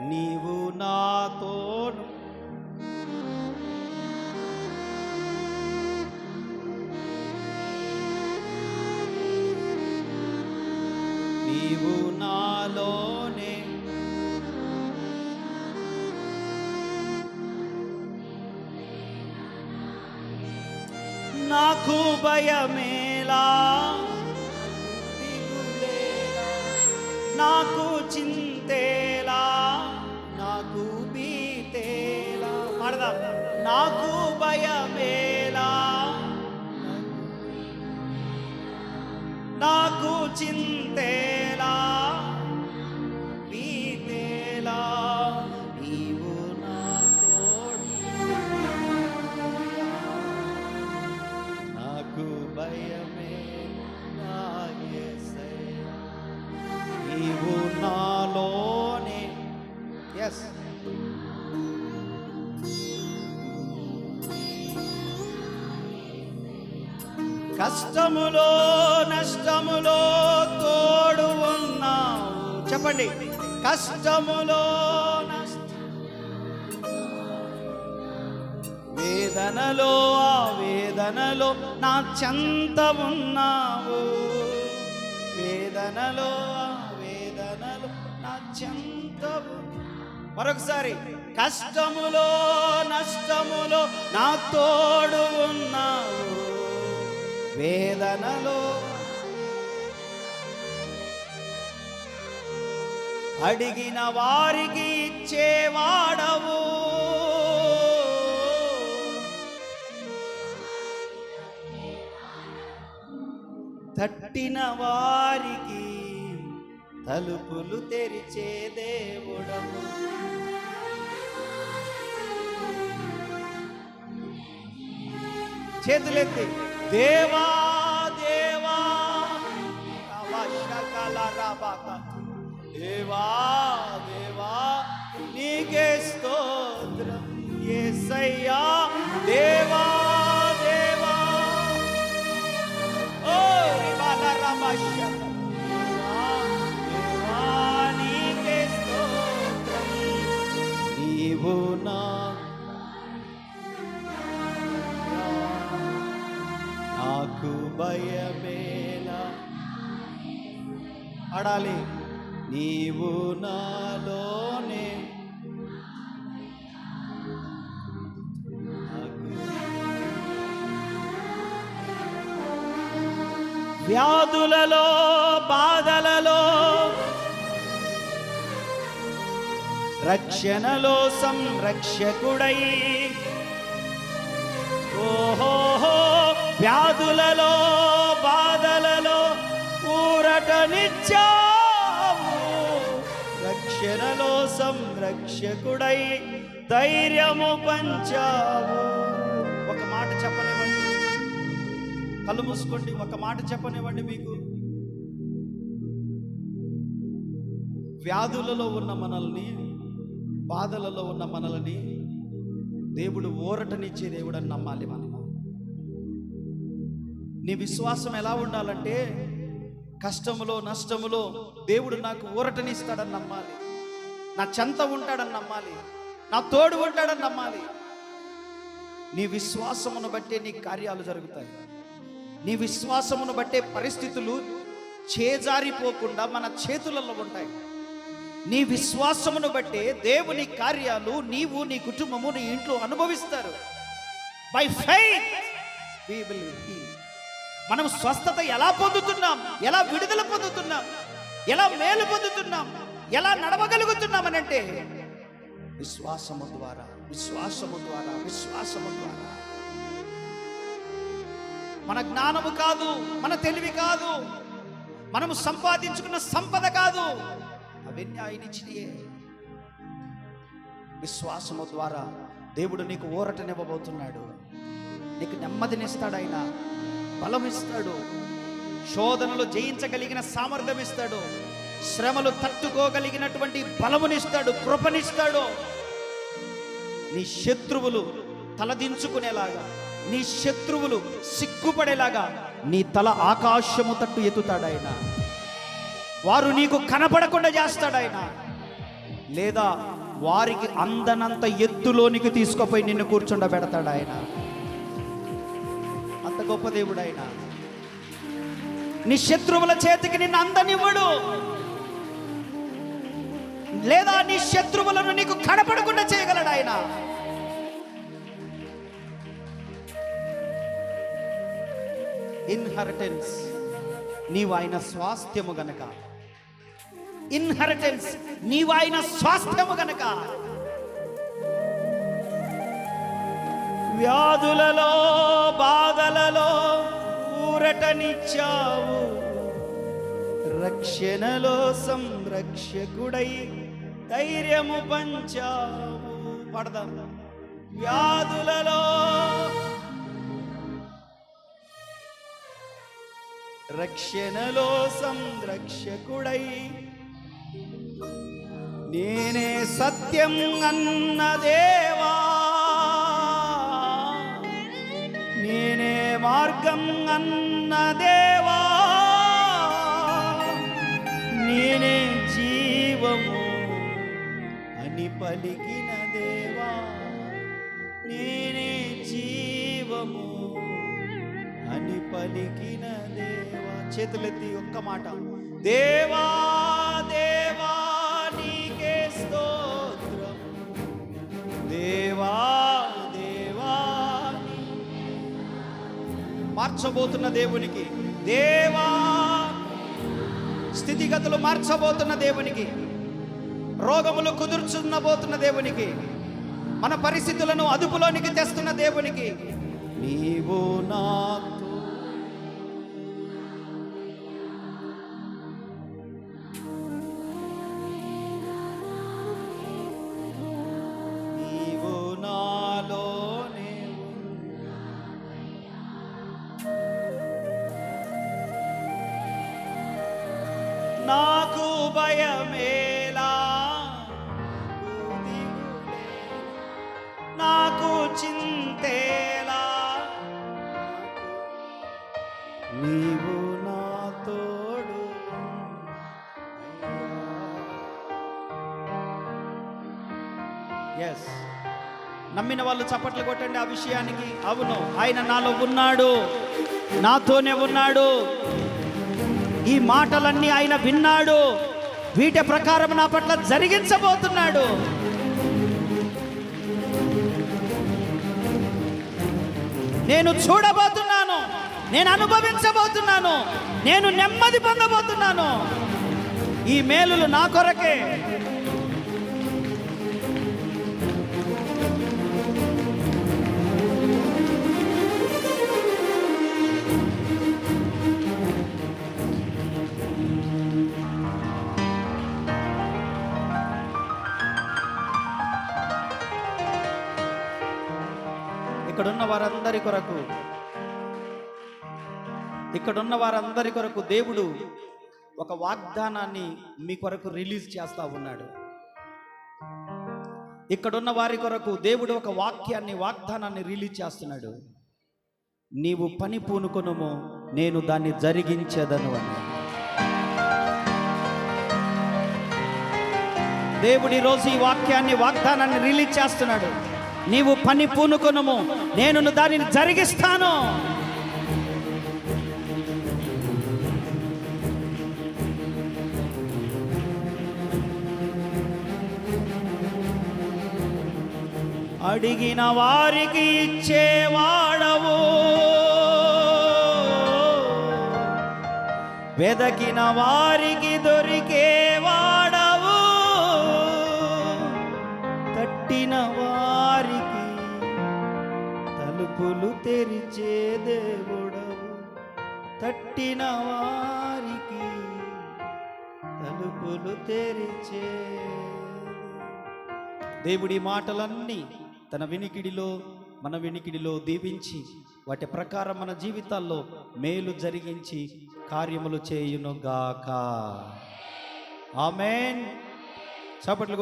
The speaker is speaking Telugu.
నీవు నాతో నీవు నాలోనే. నాకు భయమేలా. నాకు భయమేలా నాకు చింతే కష్టములో నష్టములో తోడు ఉన్నావు. చెప్పండి. కష్టములో వేదనలో ఆ వేదనలో నా చెంత ఉన్నావు. వేదనలో ఆ వేదనలో నా చెంత మరొకసారి. కష్టములో నష్టములో నా తోడు ఉన్నావు. వేదనలో అడిగిన వారికి ఇచ్చేవాడవు తట్టిన వారికి తలుపులు తెరిచే దేవుడము చేతులెత్తి. దేవా దేవా. దేవా దేవా నీకే స్తోత్రం. ఏ సయ్యా దేవా. పాడాలి నీవు నాలోనే వ్యాధులలో బాధలలో రక్షణలో సంరక్షకుడై. ఓహో వ్యాధులలో ఊరటనిచ్చావు రక్షణలో సంరక్షకుడై ధైర్యము పంచావు. ఒక మాట చెప్పనివ్వండి. కళ్ళు మూసుకోండి. ఒక మాట చెప్పనివ్వండి మీకు. వ్యాధులలో ఉన్న మనల్ని బాధలలో ఉన్న మనల్ని దేవుడు ఊరటనిచ్చే దేవుడు అని నమ్మాలి మనం నీ విశ్వాసం ఎలా ఉండాలంటే కష్టములో నష్టములో దేవుడు నాకు ఊరటనిస్తాడని నమ్మాలి. నా చెంత ఉంటాడని నమ్మాలి. నా తోడు ఉంటాడని నమ్మాలి. నీ విశ్వాసమును బట్టే నీ కార్యాలు జరుగుతాయి. నీ విశ్వాసమును బట్టే పరిస్థితులు చేజారిపోకుండా మన చేతులలో ఉంటాయి. నీ విశ్వాసమును బట్టే దేవుని కార్యాలు నీవు నీ కుటుంబము నీ ఇంట్లో అనుభవిస్తారు. By faith we will he మనం స్వస్థత ఎలా పొందుతున్నాం? ఎలా విడుదల పొందుతున్నాం? ఎలా మేలు పొందుతున్నాం? ఎలా నడవగలుగుతున్నాం అని అంటే విశ్వాసము ద్వారా విశ్వాసము ద్వారా విశ్వాసము ద్వారా. మన జ్ఞానము కాదు మన తెలివి కాదు మనము సంపాదించుకున్న సంపద కాదు అవన్నీ ఆయన ఇచ్చినయే. విశ్వాసము ద్వారా దేవుడు నీకు ఊరటనివ్వబోతున్నాడు. నీకు నెమ్మదినిస్తాడు ఆయన. బలమిస్తాడు. శోధనలు జయించగలిగిన సామర్థ్యం ఇస్తాడు. శ్రమలు తట్టుకోగలిగినటువంటి బలమునిస్తాడు కృపనిస్తాడు. నీ శత్రువులు తలదించుకునేలాగా నీ శత్రువులు సిగ్గుపడేలాగా నీ తల ఆకాశము తట్టు ఎత్తుతాడాయన. వారు నీకు కనపడకుండా చేస్తాడాయన. లేదా వారికి అందనంత ఎత్తులోనికి తీసుకుపోయి నిన్ను కూర్చుండబెడతాడాయన. గొప్ప దేవుడు ఆయన నీ శత్రువుల చేతికి నిన్ను అందనివ్వడు. లేదా నీ శత్రువులను నీకు కనపడకుండా చేయగలడు ఆయన. ఇన్హెరిటెన్స్ నీవు ఆయన స్వాస్థ్యము గనక. ఇన్హెరిటెన్స్ నీవు ఆయన స్వాస్థ్యము గనక. వ్యాధులలో బాధలలో ఊరటనిచ్చావు. రక్షణలో సంరక్షకుడై ధైర్యము పంచావు. పడదాం. వ్యాధులలో రక్షణలో సంరక్షకుడై నేనే సత్యం అన్న మార్గం అన్న దేవా నేనే జీవము అని పలికిన దేవా నేనే జీవము అని పలికిన దేవా. చేతులెత్తి ఒక్క మాట. దేవా దేవా మార్చబోతున్న దేవునికి. దేవా! స్థితిగతులు మార్చబోతున్న దేవునికి. రోగములు కుదుర్చున్నబోతున్న దేవునికి. మన పరిస్థితులను అదుపులోనికి తెస్తున్న దేవునికి. నీవు నాకు భయమేలా? నాకు చింతేలా? నీవు నా తోడు ఎస్ నమ్మిన వాళ్ళు చప్పట్లు కొట్టండి ఆ విషయానికి. అవును ఆయన నాలో ఉన్నాడు. నాతోనే ఉన్నాడు. ఈ మాటలన్నీ ఆయన విన్నాడు. వీటి ప్రకారం నా పట్ల జరిగించబోతున్నాడు. నేను చూడబోతున్నాను నేను అనుభవించబోతున్నాను నేను నెమ్మది పొందబోతున్నాను. ఈ మేలులు నా కొరకే. ఇక్కడున్న వారందరి కొరకు ఇక్కడున్న వారందరి కొరకు దేవుడు ఒక వాగ్దానాన్ని మీ కొరకు రిలీజ్ చేస్తా ఉన్నాడు. ఇక్కడున్న వారి కొరకు దేవుడు ఒక వాక్యాన్ని వాగ్దానాన్ని రిలీజ్ చేస్తున్నాడు. నీవు పని పూనుకొనుము నేను దాన్ని జరిగించేదను అని. దేవుడు ఈరోజు ఈ వాక్యాన్ని వాగ్దానాన్ని రిలీజ్ చేస్తున్నాడు. నీవు పని పూనుకొనుము. నేను దానిని జరిగిస్తాను. అడిగిన వారికి ఇచ్చేవాడవు వెదకిన వారికి దొరికేవాడవు తట్టినవా తలుపులు తెరిచే దేవుడవు. తట్టిన వారికి తలుపులు తెరిచే. దేవుడి మాటలన్నీ తన వినికిడిలో మన వినికిడిలో దీవించి వాటి ప్రకారం మన జీవితాల్లో మేలు జరిగించి కార్యములు చేయునుగాక. ఆమెన్. చప్పట్లు